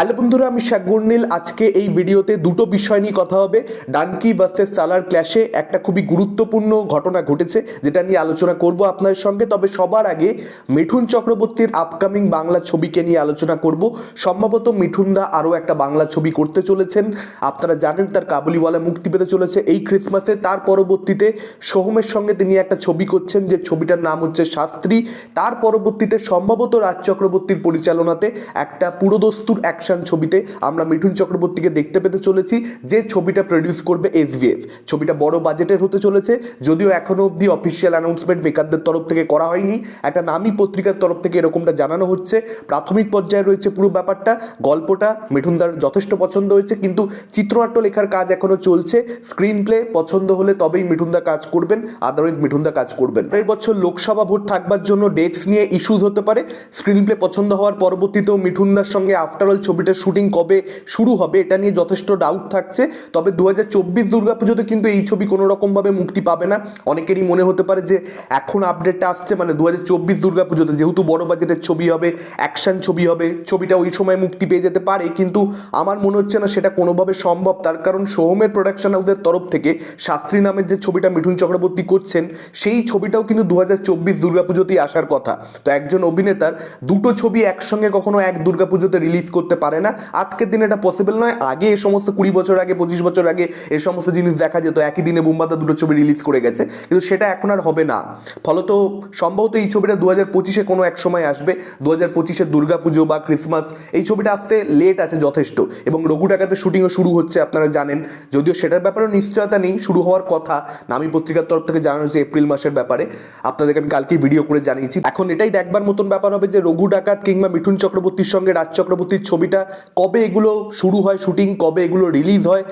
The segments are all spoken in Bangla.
হ্যালো বন্ধুরা, আমি শাকগুর্নিল আজকে এই ভিডিওতে দুটো বিষয় নিয়ে কথা হবে। ডানকি ভার্সেস সালার ক্ল্যাশে একটা খুবই গুরুত্বপূর্ণ ঘটনা ঘটেছে, যেটা নিয়ে আলোচনা করব আপনাদের সঙ্গে। তবে সবার আগে মিঠুন চক্রবর্তীর আপকামিং বাংলা ছবিকে নিয়ে আলোচনা করব। সম্ভবত মিঠুনদা আরও একটা বাংলা ছবি করতে চলেছেন। আপনারা জানেন, তার কাবুলিওয়ালা মুক্তি পেতে চলেছে এই ক্রিসমাসে তার পরবর্তীতে সোহমের সঙ্গে তিনি একটা ছবি করছেন, যে ছবিটার নাম হচ্ছে শাস্ত্রী। তার পরবর্তীতে সম্ভবত রাজ চক্রবর্তীর পরিচালনাতে একটা পুরোদস্তুর অ্যাকশন ছবিতে আমরা মিঠুন চক্রবর্তীকে দেখতে পেতে চলেছি, যে ছবিটা প্রডিউস করবে এসভিএফ ছবিটা বড় বাজেটের হতে চলেছে, যদিও এখনও অবধি অফিসিয়াল অ্যানাউন্সমেন্ট মেকারদের তরফ থেকে করা হয়নি। একটা নামি পত্রিকার তরফ থেকে এরকমটা জানানো হচ্ছে। প্রাথমিক পর্যায়ে রয়েছে পুরো ব্যাপারটা, গল্পটা মিঠুনদার যথেষ্ট পছন্দ হয়েছে, কিন্তু চিত্রনাট্য লেখার কাজ এখনও চলছে। স্ক্রিন প্লে পছন্দ হলে তবেই মিঠুনদা কাজ করবেন আদারওয়াইজ মিঠুনদা কাজ করবেন এই বছর লোকসভা ভোট থাকবার জন্য ডেটস নিয়ে ইস্যুজ হতে পারে। স্ক্রিন প্লে পছন্দ হওয়ার পরবর্তীতেও মিঠুনদার সঙ্গে আফটার অল ছবিটার শুটিং কবে শুরু হবে এটা নিয়ে যথেষ্ট ডাউট থাকছে। তবে দু হাজার চব্বিশ দুর্গাপুজোতে কিন্তু এই ছবি কোনো রকমভাবে মুক্তি পাবে না। অনেকেরই মনে হতে পারে যে এখন আপডেটটা আসছে মানে দু হাজার চব্বিশ দুর্গাপুজোতে যেহেতু বড় বাজেটের ছবি হবে অ্যাকশন ছবি হবে, ছবিটা ওই সময় মুক্তি পেয়ে যেতে পারে। কিন্তু আমার মনে হচ্ছে না সেটা কোনোভাবে সম্ভব। তার কারণ সোহমের প্রোডাকশন হাউসের তরফ থেকে শাস্ত্রী নামের যে ছবিটা মিঠুন চক্রবর্তী করছেন, সেই ছবিটাও কিন্তু দু হাজার চব্বিশ দুর্গাপুজোতেই আসার কথা। তো একজন অভিনেতার দুটো ছবি একসঙ্গে কখনো এক দুর্গাপুজোতে রিলিজ করতে পারে না। আজকের দিনে এটা পসিবল নয়। আগে এ সমস্ত কুড়ি বছর আগে, পঁচিশ বছর আগে এ সমস্ত জিনিস দেখা যেত। একই দিনে বুম্বাদা দুটো ছবি রিলিজ করে গেছে। কিন্তু সেটা এখন আর হবে না। ফলত সম্ভবত এই ছবিটা দু হাজার পঁচিশে কোনো এক সময় আসবে। দু হাজার পঁচিশে দুর্গাপুজো বা ক্রিসমাস এই ছবিটা আসতে লেট আছে যথেষ্ট। এবং রঘু ডাকাতে শুটিংও শুরু হচ্ছে, আপনারা জানেন। যদিও সেটার ব্যাপারেও নিশ্চয়তা নেই, শুরু হওয়ার কথা। নামি পত্রিকার তরফ থেকে জানানো হয়েছে এপ্রিল মাসের ব্যাপারে। আপনাদেরকে আমি কালকেই ভিডিও করে জানিয়েছি। এখন এটাই দেখবার মতন ব্যাপার হবে যে রঘু ডাকাত কিংবা মিঠুন চক্রবর্তীর সঙ্গে রাজ চক্রবর্তীর ছবিটা কবে এগুলো শুরু হয়, শুটিং কবে এগুলো রিলিজ হয়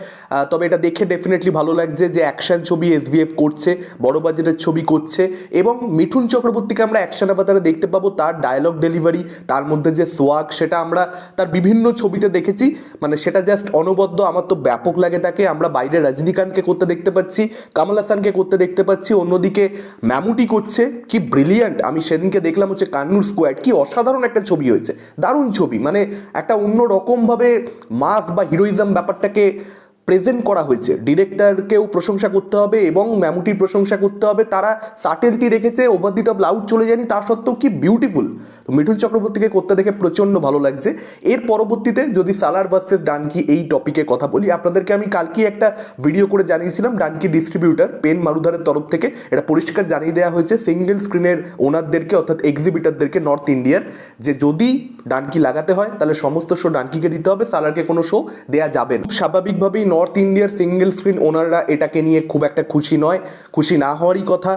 তবে এটা দেখে ডেফিনেটলি ভালো লাগছে যে অ্যাকশন ছবি এসভিএফ করছে, বড় বাজেটের ছবি করছে এবং মিঠুন চক্রবর্তীকে আমরা অ্যাকশন আবাতারে দেখতে পাবো, তার ডায়লগ ডেলিভারি তার মধ্যে যে সোয়াগ সেটা আমরা তার বিভিন্ন ছবিতে দেখেছি মানে সেটা জাস্ট অনবদ্য, আমার তো ব্যাপক লাগে তাকে, আমরা বাইরে রজনীকান্তকে করতে দেখতে পাচ্ছি, কামাল হাসানকে করতে দেখতে পাচ্ছি, অন্যদিকে ম্যামুটি করছে, কি ব্রিলিয়ান্ট আমি সেদিনকে দেখলাম হচ্ছে কান্নুর স্কোয়াড কি অসাধারণ একটা ছবি হয়েছে, দারুণ ছবি মানে একটা অন্য রকমভাবে মাস বা হিরোইজম ব্যাপারটাকে প্রেজেন্ট করা হয়েছে। ডিরেক্টরকেও প্রশংসা করতে হবে এবং ম্যামুটির প্রশংসা করতে হবে। তারা সার্টেনটি রেখেছে ওভার দি টপ লাউড চলে যায়নি, তা সত্ত্বেও কি বিউটিফুল তো মিঠুন চক্রবর্তীকে করতে দেখে প্রচণ্ড ভালো লাগছে। এর পরবর্তীতে যদি সালার ভার্সেস ডানকি এই টপিকে কথা বলি, আপনাদেরকে আমি কালকেই একটা ভিডিও করে জানিয়েছিলাম, ডানকি ডিস্ট্রিবিউটার পেন মারুধারের তরফ থেকে। এটা পরিষ্কার জানিয়ে দেওয়া হয়েছে সিঙ্গেল স্ক্রিনের ওনারদেরকে অর্থাৎ এক্সিবিটারদেরকে নর্থ ইন্ডিয়ার যে যদি ডানকি লাগাতে হয়, তাহলে সমস্ত শো ডানকিকে দিতে হবে, সালারকে কোনো শো দেয়া যাবে না। স্বাভাবিকভাবেই নর্থ ইন্ডিয়ার সিঙ্গেল স্ক্রিন ওনাররা এটাকে নিয়ে খুব একটা খুশি নয়, খুশি না হওয়ারই কথা।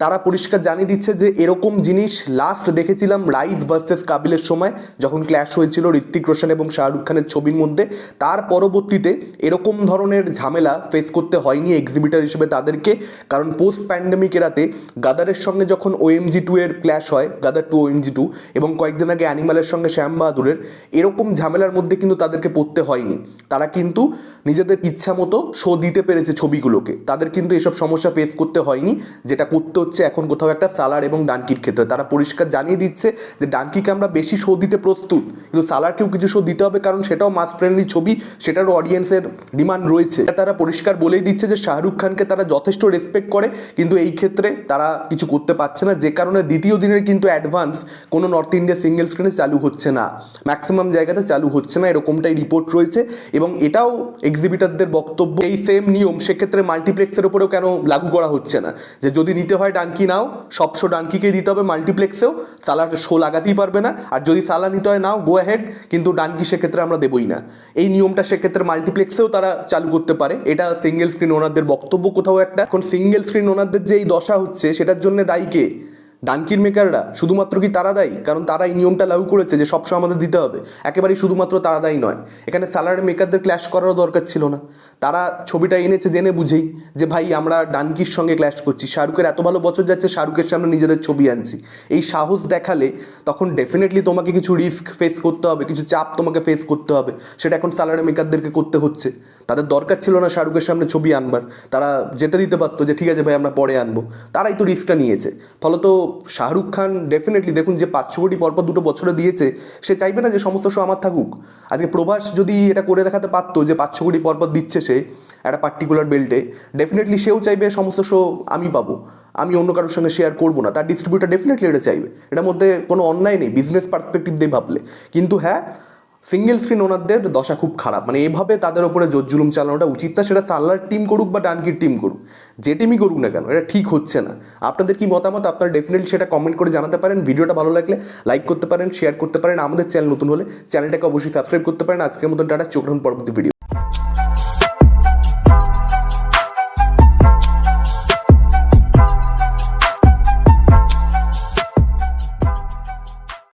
তারা পরিষ্কার জানিয়ে দিচ্ছে যে এরকম জিনিস লাস্ট দেখেছিলাম রাইস ভার্সেস কাবিলের সময়, যখন ক্ল্যাশ হয়েছিল ঋত্বিক রোশন এবং শাহরুখ খানের ছবির মধ্যে। তার পরবর্তীতে এরকম ধরনের ঝামেলা ফেস করতে হয়নি এক্সিবিটার হিসেবে তাদেরকে, কারণ পোস্ট প্যান্ডেমিক এরাতে গাদারের সঙ্গে যখন ওএমজি টু এর ক্ল্যাশ হয়, গাদার টু ওএমজি টু এবং কয়েকদিন আগে অ্যানিমালের সঙ্গে শ্যাম বাহাদুরের, এরকম ঝামেলার মধ্যে কিন্তু তাদেরকে পড়তে হয়নি। তারা কিন্তু নিজেদের ইচ্ছা মতো শো দিতে পেরেছে ছবিগুলোকে। তাদের কিন্তু এসব সমস্যা ফেস করতে হয়নি, যেটা করতে হচ্ছে এখন কোথাও একটা সালার এবং ডানকির ক্ষেত্রে। তারা পরিষ্কার জানিয়ে দিচ্ছে যে ডানকিকে আমরা বেশি শো দিতে প্রস্তুত। কিন্তু সালারকেও কিছু শো দিতে হবে কারণ সেটাও মাস ফ্রেন্ডলি ছবি, সেটারও অডিয়েন্সের ডিমান্ড রয়েছে। তারা পরিষ্কার বলেই দিচ্ছে যে শাহরুখ খানকে তারা যথেষ্ট রেসপেক্ট করে, কিন্তু এই ক্ষেত্রে তারা কিছু করতে পারছে না। যে কারণে দ্বিতীয় দিনের কিন্তু অ্যাডভান্স কোনো নর্থ ইন্ডিয়া সিঙ্গেল স্ক্রিনে চালু হচ্ছে না। ম্যাক্সিমাম জায়গাতে চালু হচ্ছে না, এরকমটাই রিপোর্ট রয়েছে। এবং এটাও এক্সিবিটারদের বক্তব্য, এই সেম নিয়ম, সেক্ষেত্রে মাল্টিপ্লেক্সের উপরেও কেন লাগু করা হচ্ছে না? যে যদি নিতে হয় ডানকি নাও, সবশো ডানকিকে দিতে হবে মাল্টিপ্লেক্সেও সালা শো লাগাতেই পারবে না, আর যদি সালা নিতে হয় নাও গো অ্যাহেড কিন্তু ডানকি সেক্ষেত্রে আমরা দেবই না। এই নিয়মটা সেক্ষেত্রে মাল্টিপ্লেক্সেও তারা চালু করতে পারে। এটা সিঙ্গেল স্ক্রিন ওনারদের বক্তব্য কোথাও একটা। এখন সিঙ্গেল স্ক্রিন ওনারদের যে এই দশা হচ্ছে, সেটার জন্য দায়ী কে? ডাঙ্কির মেকাররা শুধুমাত্র কি তারা দায়ী? কারণ তারা এই নিয়মটা লাগু করেছে যে সবসময় আমাদের দিতে হবে। একেবারেই শুধুমাত্র তারা দায়ী নয়। এখানে স্যালারি মেকারদের ক্ল্যাশ করারও দরকার ছিল না। তারা ছবিটা এনেছে জেনে বুঝেই যে, ভাই, আমরা ডানকির সঙ্গে ক্ল্যাশ করছি। শাহরুখের এত ভালো বছর যাচ্ছে, শাহরুখের সামনে নিজেদের ছবি আনছি। এই সাহস দেখালে তখন ডেফিনেটলি তোমাকে কিছু রিস্ক ফেস করতে হবে, কিছু চাপ তোমাকে ফেস করতে হবে। সেটা এখন স্যালারি মেকারদেরকে করতে হচ্ছে। তাদের দরকার ছিল না শাহরুখের সামনে ছবি আনবার। তারা যেতে দিতে পারতো যে, ঠিক আছে ভাই, আমরা পরে আনব। তারাই তো রিস্কটা নিয়েছে। ফলত শাহরুখ খান ডেফিনেটলি দেখুন যে, পাঁচশো কোটি পরপর দুটো বছরে দিয়েছে, সে চাইবে না যে, সমস্ত শো আমার থাকুক। আজকে প্রভাস যদি এটা করে দেখাতে পারতো যে, পাঁচশো কোটি পরপর দিচ্ছে সে একটা পার্টিকুলার বেল্টে ডেফিনেটলি সেও চাইবে সমস্ত শো আমি পাবো। আমি অন্য কারোর সঙ্গে শেয়ার করব না। তার ডিস্ট্রিবিউটার ডেফিনেটলি এটা চাইবে। এটার মধ্যে কোনো অন্যায় নেই বিজনেস পার্সপেক্টিভ দিয়ে ভাবলে। কিন্তু হ্যাঁ সিঙ্গেল স্ক্রিন ওনারদের দশা খুব খারাপ। মানে এভাবে তাদের ওপরে জোর জুলুম চালানোটা উচিত না, সেটা সাল্লার টিম করুক বা ডানকির টিম করুক। যে টিমই করুক না কেন, এটা ঠিক হচ্ছে না। আপনাদের কি মতামত? আপনারা ডেফিনেটলি সেটা কমেন্ট করে জানাতে পারেন। ভিডিওটা ভালো লাগলে লাইক করতে পারেন শেয়ার করতে পারেন। আমাদের চ্যানেল নতুন হলে চ্যানেলটাকে অবশ্যই সাবস্ক্রাইব করতে পারেন। আজকের মতন টাটা, চোখ পরবর্তী ভিডিও